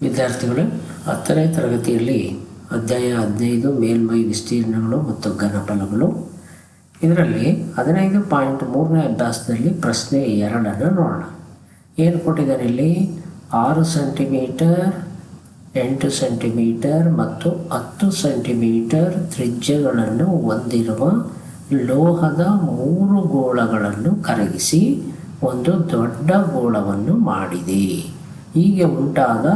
ವಿದ್ಯಾರ್ಥಿಗಳು ಹತ್ತನೇ ತರಗತಿಯಲ್ಲಿ ಅಧ್ಯಾಯ ಹದಿನೈದು, ಮೇಲ್ಮೈ ವಿಸ್ತೀರ್ಣಗಳು ಮತ್ತು ಘನಫಲಗಳು. ಇದರಲ್ಲಿ ಹದಿನೈದು ಪಾಯಿಂಟ್ ಮೂರನೇ ಅಭ್ಯಾಸದಲ್ಲಿ ಪ್ರಶ್ನೆ ಎರಡನ್ನು ನೋಡೋಣ. ಏನು ಕೊಟ್ಟಿದ್ದಾರೆ ಇಲ್ಲಿ? ಆರು ಸೆಂಟಿಮೀಟರ್, ಎಂಟು ಸೆಂಟಿಮೀಟರ್ ಮತ್ತು ಹತ್ತು ಸೆಂಟಿಮೀಟರ್ ತ್ರಿಜ್ಯಗಳನ್ನು ಹೊಂದಿರುವ ಲೋಹದ ಮೂರು ಗೋಳಗಳನ್ನು ಕರಗಿಸಿ ಒಂದು ದೊಡ್ಡ ಗೋಳವನ್ನು ಮಾಡಿದೆ. ಹೀಗೆ ಉಂಟಾದ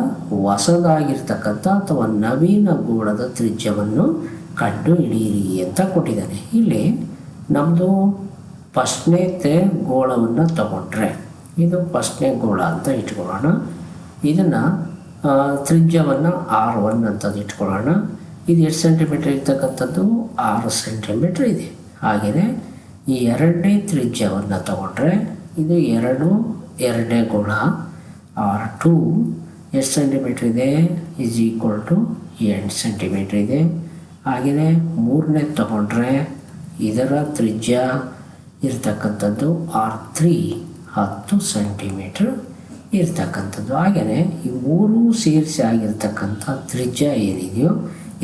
ಹೊಸದಾಗಿರ್ತಕ್ಕಂಥ ಅಥವಾ ನವೀನ ಗೋಳದ ತ್ರಿಜ್ಯವನ್ನು ಕಂಡು ಹಿಡಿಯಿರಿ ಅಂತ ಕೊಟ್ಟಿದ್ದಾನೆ. ಇಲ್ಲಿ ನಮ್ಮದು ಫಸ್ಟ್ನೇ ತೆ ಗೋಳವನ್ನು ತಗೊಂಡ್ರೆ, ಇದು ಫಸ್ಟ್ನೇ ಗೋಳ ಅಂತ ಇಟ್ಕೊಳ್ಳೋಣ. ಇದನ್ನು ತ್ರಿಜ್ಯವನ್ನು ಆರ್ ಒನ್ ಅಂತದ್ದು ಇಟ್ಕೊಳ್ಳೋಣ. ಇದು ಎಷ್ಟು ಸೆಂಟಿಮೀಟ್ರ್ ಇರ್ತಕ್ಕಂಥದ್ದು? ಆರು ಸೆಂಟಿಮೀಟ್ರ್ ಇದೆ. ಹಾಗೆಯೇ ಈ ಎರಡನೇ ತ್ರಿಜ್ಯವನ್ನು ತಗೊಂಡ್ರೆ, ಇದು ಎರಡು ಎರಡನೇ ಗೋಳ. ಆರ್ ಟು ಎಷ್ಟು ಸೆಂಟಿಮೀಟ್ರ್ ಇದೆ? ಈಸ್ ಈಕ್ವಲ್ ಟು ಎಂಟು ಸೆಂಟಿಮೀಟ್ರ್ ಇದೆ. ಹಾಗೆಯೇ ಮೂರನೇ ತಗೊಂಡ್ರೆ ಇದರ ತ್ರಿಜ್ಯ ಇರ್ತಕ್ಕಂಥದ್ದು ಆರ್ ತ್ರೀ ಹತ್ತು ಸೆಂಟಿಮೀಟ್ರ್ ಇರ್ತಕ್ಕಂಥದ್ದು. ಹಾಗೆಯೇ ಈ ಮೂರು ಸೇರಿಸಿ ಆಗಿರ್ತಕ್ಕಂಥ ತ್ರಿಜ್ಯ ಏನಿದೆಯೋ,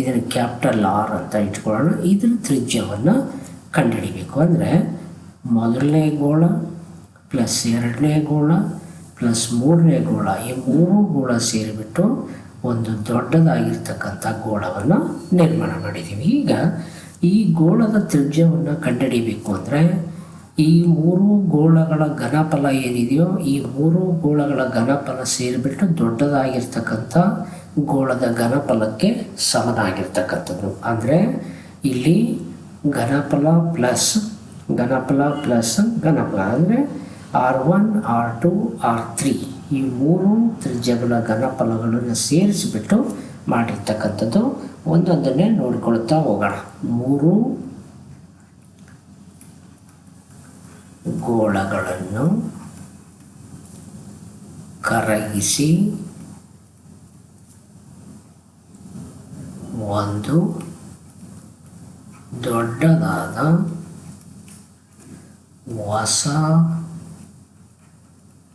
ಇದನ್ನು ಕ್ಯಾಪಿಟಲ್ ಆರ್ ಅಂತ ಇಟ್ಕೊಳ್ಳೋಣ. ಇದರ ತ್ರಿಜ್ಯವನ್ನು ಕಂಡುಹಿಡಿಬೇಕು. ಅಂದರೆ ಮೊದಲನೇ ಗೋಳ ಪ್ಲಸ್ ಎರಡನೇ ಗೋಳ ಪ್ಲಸ್ ಮೂರನೇ ಗೋಳ ಈ ಮೂರು ಗೋಳ ಸೇರಿಬಿಟ್ಟು ಒಂದು ದೊಡ್ಡದಾಗಿರ್ತಕ್ಕಂಥ ಗೋಳವನ್ನು ನಿರ್ಮಾಣ ಮಾಡಿದ್ದೀವಿ. ಈಗ ಈ ಗೋಳದ ತ್ರಿಜ್ಯವನ್ನು ಕಂಡುಹಿಡಿಬೇಕು ಅಂದರೆ ಈ ಮೂರು ಗೋಳಗಳ ಘನಫಲ ಏನಿದೆಯೋ ಈ ಮೂರು ಗೋಳಗಳ ಘನಫಲ ಸೇರಿಬಿಟ್ಟು ದೊಡ್ಡದಾಗಿರ್ತಕ್ಕಂಥ ಗೋಳದ ಘನಫಲಕ್ಕೆ ಸಮನಾಗಿರ್ತಕ್ಕಂಥದ್ದು. ಅಂದರೆ ಇಲ್ಲಿ ಘನಫಲ ಪ್ಲಸ್ ಘನಫಲ ಪ್ಲಸ್ ಘನಫಲ. ಅಂದರೆ R one, R two, R three ಈ ಮೂರು ತ್ರಿಜ್ಯಗಳ ಘನಫಲಗಳನ್ನು ಸೇರಿಸಿಬಿಟ್ಟು ಮಾಡಿರ್ತಕ್ಕಂಥದ್ದು. ಒಂದೊಂದನ್ನೇ ನೋಡಿಕೊಳ್ತಾ ಹೋಗೋಣ. ಮೂರು ಗೋಳಗಳನ್ನು ಕರಗಿಸಿ ಒಂದು ದೊಡ್ಡದಾದ ಹೊಸ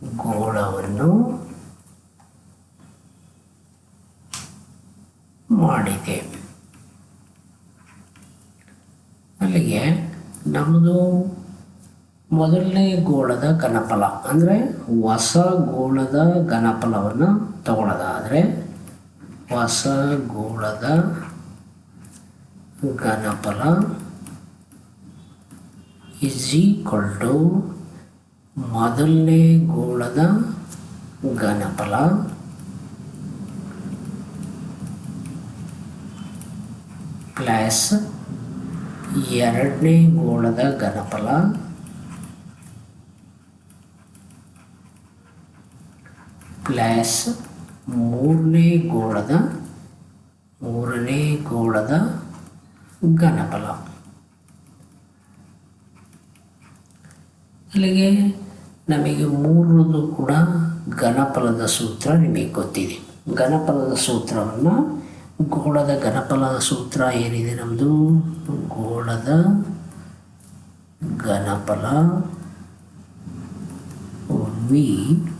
ಗೋಳವನ್ನು ಮಾಡಿದೆ. ಅಲ್ಲಿಗೆ ನಮ್ಮದು ಮೊದಲನೇ ಗೋಳದ ಘನಫಲ, ಅಂದರೆ ಹೊಸ ಗೋಳದ ಘನಫಲವನ್ನು ತಗೊಳ್ಳೋದಾದರೆ ಹೊಸ ಗೋಳದ ಘನಫಲ ಈಸ್ ಈಕ್ವಲ್ ಟು ಮೊದಲನೇ ಗೋಳದ ಘನಫಲ ಪ್ಲಸ್ ಎರಡನೇ ಗೋಳದ ಘನಫಲ ಪ್ಲಸ್ ಮೂರನೇ ಗೋಳದ ಮೂರನೇ ಗೋಳದ ಘನಫಲ ಅಲ್ಲಿಗೆ ನಮಗೆ ಮೂರದು ಕೂಡ ಘನಫಲದ ಸೂತ್ರ ನಿಮಗೆ ಗೊತ್ತಿದೆ. ಘನಫಲದ ಸೂತ್ರವನ್ನು ಗೋಳದ ಘನಫಲದ ಸೂತ್ರ ಏನಿದೆ ನಮ್ಮದು ಗೋಳದ ಘನಫಲ V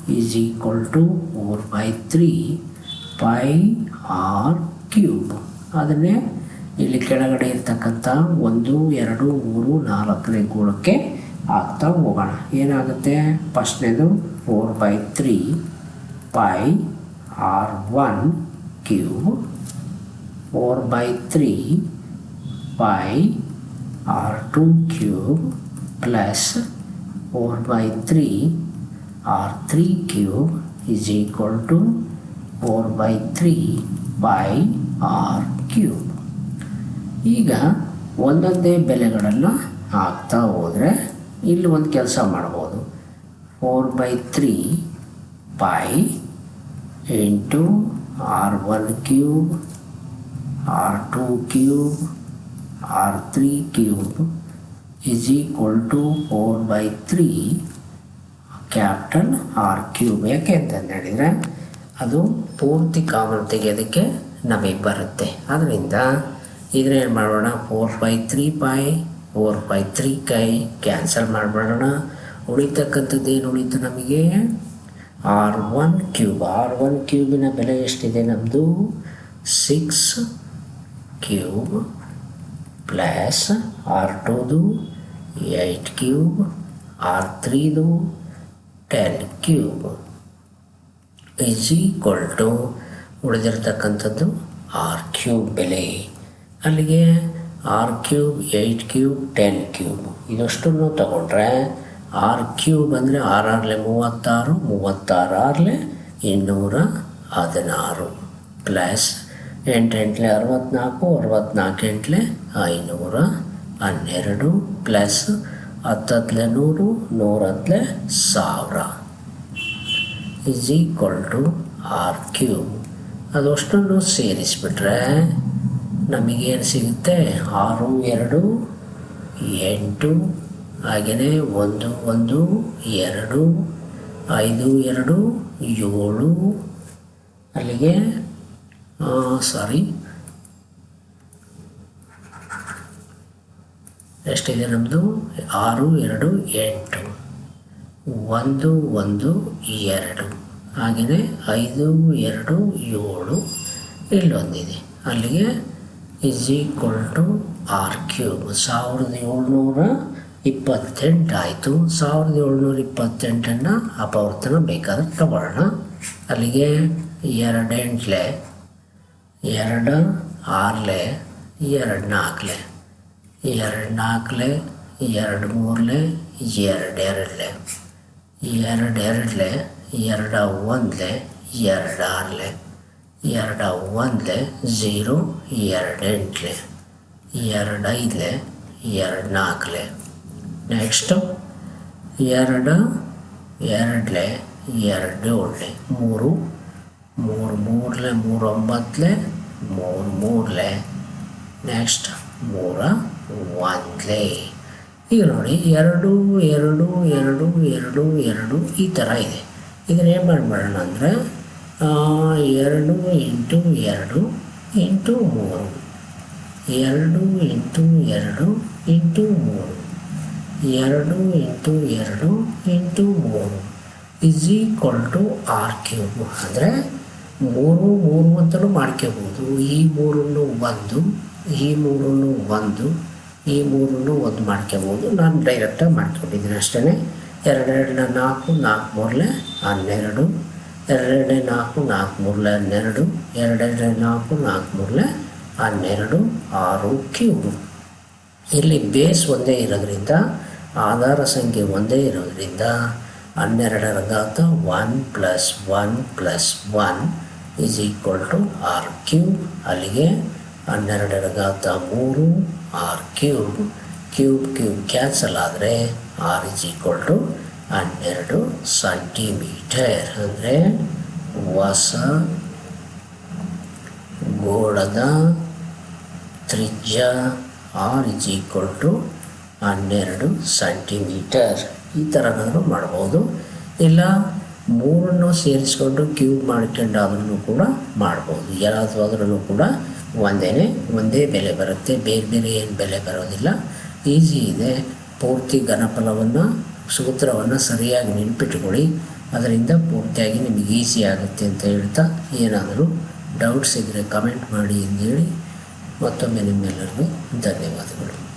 is equal to four by three pi R cube ಅದನ್ನೇ ಇಲ್ಲಿ ಕೆಳಗಡೆ ಇರ್ತಕ್ಕಂಥ ಒಂದು, ಎರಡು, ಮೂರು, ನಾಲ್ಕನೇ ಗೋಳಕ್ಕೆ ಆಗ್ತಾ ಹೋಗೋಣ ಏನಾಗುತ್ತೆ? ಫಸ್ಟ್ನೇದು four by three pi R one cube four by three pi R two cube plus four by three R three cube is equal to four by three by R cube ಈಗ ಒಂದೊಂದೇ ಬೆಲೆಗಳನ್ನು ಹಾಕ್ತಾ ಹೋದರೆ ಇಲ್ಲಿ ಒಂದು ಕೆಲಸ ಮಾಡ್ಬೋದು. Four by three pi into R one cube R two cube R three cube is equal to four by three captain R cube ಯಾಕೆ ಅಂತ ಹೇಳಿದರೆ, ಅದು ಪೂರ್ತಿ ಕಾಮನ್ ತೆಗೆಯೋದಕ್ಕೆ ನಮಗೆ ಬರುತ್ತೆ. ಅದರಿಂದ ಇದನ್ನೇನು ಮಾಡೋಣ? Four by three pi four by three ಕೈ ಕ್ಯಾನ್ಸಲ್ ಮಾಡಿಬಿಡೋಣ. ಉಳಿತಕ್ಕಂಥದ್ದು ಏನು ಉಳಿತು ನಮಗೆ? R one cube R one ಕ್ಯೂಬಿನ ಬೆಲೆ ಎಷ್ಟಿದೆ ನಮ್ಮದು ಸಿಕ್ಸ್ ಕ್ಯೂಬ್ ಪ್ಲಸ್ ಆರ್ ಟೂದು eight cube R ತ್ರೀದು ten cube is equal to ಉಳಿದಿರ್ತಕ್ಕಂಥದ್ದು R cube ಬೆಲೆ. ಅಲ್ಲಿಗೆ R cube eight cube ten cube ಇದಷ್ಟನ್ನು ತಗೊಂಡ್ರೆ ಆರ್ ಕ್ಯೂಬ್ ಅಂದರೆ ಆರಾರಲೆ ಮೂವತ್ತಾರು, ಮೂವತ್ತಾರಾರಲೆ ಇನ್ನೂರ ಹದಿನಾರು. ಪ್ಲಸ್ ಎಂಟೆಂಟ್ಲೆ ಅರವತ್ತ್ನಾಲ್ಕು ಎಂಟ್ಲೆ ಐನೂರ ಹನ್ನೆರಡು. ಪ್ಲಸ್ ಹತ್ತತ್ಲೆ ನೂರು, ನೂರತ್ಲೆ ಸಾವಿರ. Is equal to R cube ಅದಷ್ಟನ್ನು ಸೇರಿಸ್ಬಿಟ್ರೆ ನಮಗೇನು ಸಿಗುತ್ತೆ? ಆರು, ಎರಡು, ಎಂಟು ಹಾಗೆಯೇ ಒಂದು ಒಂದು, ಎರಡು, ಐದು, ಎರಡು, ಏಳು. ಅಲ್ಲಿಗೆ ಸಾರಿ ಎಷ್ಟಿದೆ ನಮ್ಮದು ಆರು, ಎರಡು, ಎಂಟು. ಒಂದು ಒಂದು, ಎರಡು. ಹಾಗೆಯೇ ಐದು, ಎರಡು, ಏಳು ಇಲ್ಲೊಂದಿದೆ. ಅಲ್ಲಿಗೆ is equal to R cube ಸಾವಿರದ ಏಳ್ನೂರ ಇಪ್ಪತ್ತೆಂಟು ಆಯಿತು. ಸಾವಿರದ ಏಳ್ನೂರ ಇಪ್ಪತ್ತೆಂಟನ್ನು ಅಪವರ್ತನ ಬೇಕಾದ್ರೆ ತಗೊಳ್ಳೋಣ. ಅಲ್ಲಿಗೆ ಎರಡೆಂಟ್ಲೆ, ಎರಡು ಆರ್ಲೆ, ಎರಡು ನಾಲ್ಕಲೆ. ಎರಡು ನಾಲ್ಕಲೆ, ಎರಡು ಮೂರಲೆ ಎರಡು ಎರಡಲೆ ಎರಡು ಎರಡಲೆ ಎರಡು ಒಂದಲೆ, ಎರಡು ಆರಲೆ. ಎರಡು ಒಂದ್ಲೆ ಝೀರೋ ಎರಡು ಎಂಟ್ಲೆ ಎರಡು ಐದ್ಲೆ ಎರಡು ನಾಲ್ಕಲೆ ನೆಕ್ಸ್ಟು ಎರಡು ಎರಡಲೆ ಎರಡು ಒಳ್ಳೆ ಮೂರು ಮೂರು ಮೂರಲೆ ಮೂರು ಒಂಬತ್ತಲೆ ಮೂರು ಮೂರಲೆ ನೆಕ್ಸ್ಟ್ ಮೂರ, ಒಂದ್ಲೆ. ಈಗ ನೋಡಿ, ಎರಡು ಎರಡು ಎರಡು ಎರಡು ಎರಡು ಈ ಥರ ಇದೆ. ಇದನ್ನ ಏನು ಮಾಡಿಬಿಡೋಣ ಅಂದರೆ ಎರಡು ಇಂಟು ಎರಡು ಇಂಟು ಮೂರು. ಎರಡು ಇಂಟು ಎರಡು ಇಂಟು ಮೂರು. ಎರಡು ಇಂಟು ಎರಡು ಇಂಟು ಮೂರು. Is equal to R cube ಅಂದರೆ ಮೂರು ಮೂರು ಅಂತಲೂ ಮಾಡ್ಕೋಬೋದು. ಈ ಮೂರನ್ನು ಒಂದು, ಈ ಮೂರನ್ನು ಒಂದು, ಈ ಮೂರನ್ನು ಒಂದು ಮಾಡ್ಕೋಬೋದು. ನಾನು ಡೈರೆಕ್ಟಾಗಿ ಮಾಡ್ಕೊಂಡಿದ್ದೀನಿ ಅಷ್ಟೇ ಎರಡೆರಡನ್ನ ನಾಲ್ಕು ನಾಲ್ಕು ಮೂರಲೆ ಹನ್ನೆರಡು. ಎರಡೆರಡನೇ ನಾಲ್ಕು ನಾಲ್ಕು ಮೂರಲೆ ಹನ್ನೆರಡು ಎರಡೆರಡನೇ ನಾಲ್ಕು ನಾಲ್ಕು ಮೂರಲೆ ಹನ್ನೆರಡು, ಆರು, ಕ್ಯೂಬ್. ಇಲ್ಲಿ ಬೇಸ್ ಒಂದೇ ಇರೋದ್ರಿಂದ, ಆಧಾರ ಸಂಖ್ಯೆ ಒಂದೇ ಇರೋದ್ರಿಂದ ಹನ್ನೆರಡರ ಘಾತ one plus one plus one is equal to R cube. ಅಲ್ಲಿಗೆ ಹನ್ನೆರಡರ ಘಾತ ಮೂರು, R cube. Cube cube cancel ಆದರೆ ಆರ್ ಈಸ್ ಈಕ್ವಲ್ ಟು ಹನ್ನೆರಡು ಸೆಂಟಿಮೀಟರ್ ಅಂದರೆ ಹೊಸ ಗೋಡದ ತ್ರಿಜ್ಯ ಆರ್ ಇಸ್ ಈಕ್ವಲ್ ಟು ಹನ್ನೆರಡು ಸೆಂಟಿಮೀಟರ್. ಈ ಥರನಾದರೂ ಮಾಡ್ಬೋದು. ಇಲ್ಲ, ಮೂರನ್ನು ಸೇರಿಸ್ಕೊಂಡು ಕ್ಯೂಬ್ ಮಾಡ್ಕೊಂಡಾದ್ರೂ ಕೂಡ ಮಾಡ್ಬೋದು. ಯಾರಾದ್ರೂ ಕೂಡ ಒಂದೇ ಒಂದೇ ಬೆಲೆ ಬರುತ್ತೆ. ಬೇರೆ ಬೇರೆ ಏನು ಬೆಲೆ ಬರೋದಿಲ್ಲ. ಈಸಿ ಇದೆ. ಪೂರ್ತಿ ಘನಫಲವನ್ನು ಸೂತ್ರವನ್ನು ಸರಿಯಾಗಿ ನೆನಪಿಟ್ಟುಕೊಳ್ಳಿ. ಅದರಿಂದ ಪೂರ್ತಿಯಾಗಿ ನಿಮಗೆ ಈಸಿ ಆಗುತ್ತೆ ಅಂತ ಹೇಳ್ತಾ ಏನಾದರೂ ಡೌಟ್ಸ್ ಇದ್ದರೆ ಕಮೆಂಟ್ ಮಾಡಿ ಅಂತೇಳಿ ಮತ್ತೊಮ್ಮೆ ನಿಮ್ಮೆಲ್ಲರಿಗೂ ಧನ್ಯವಾದಗಳು.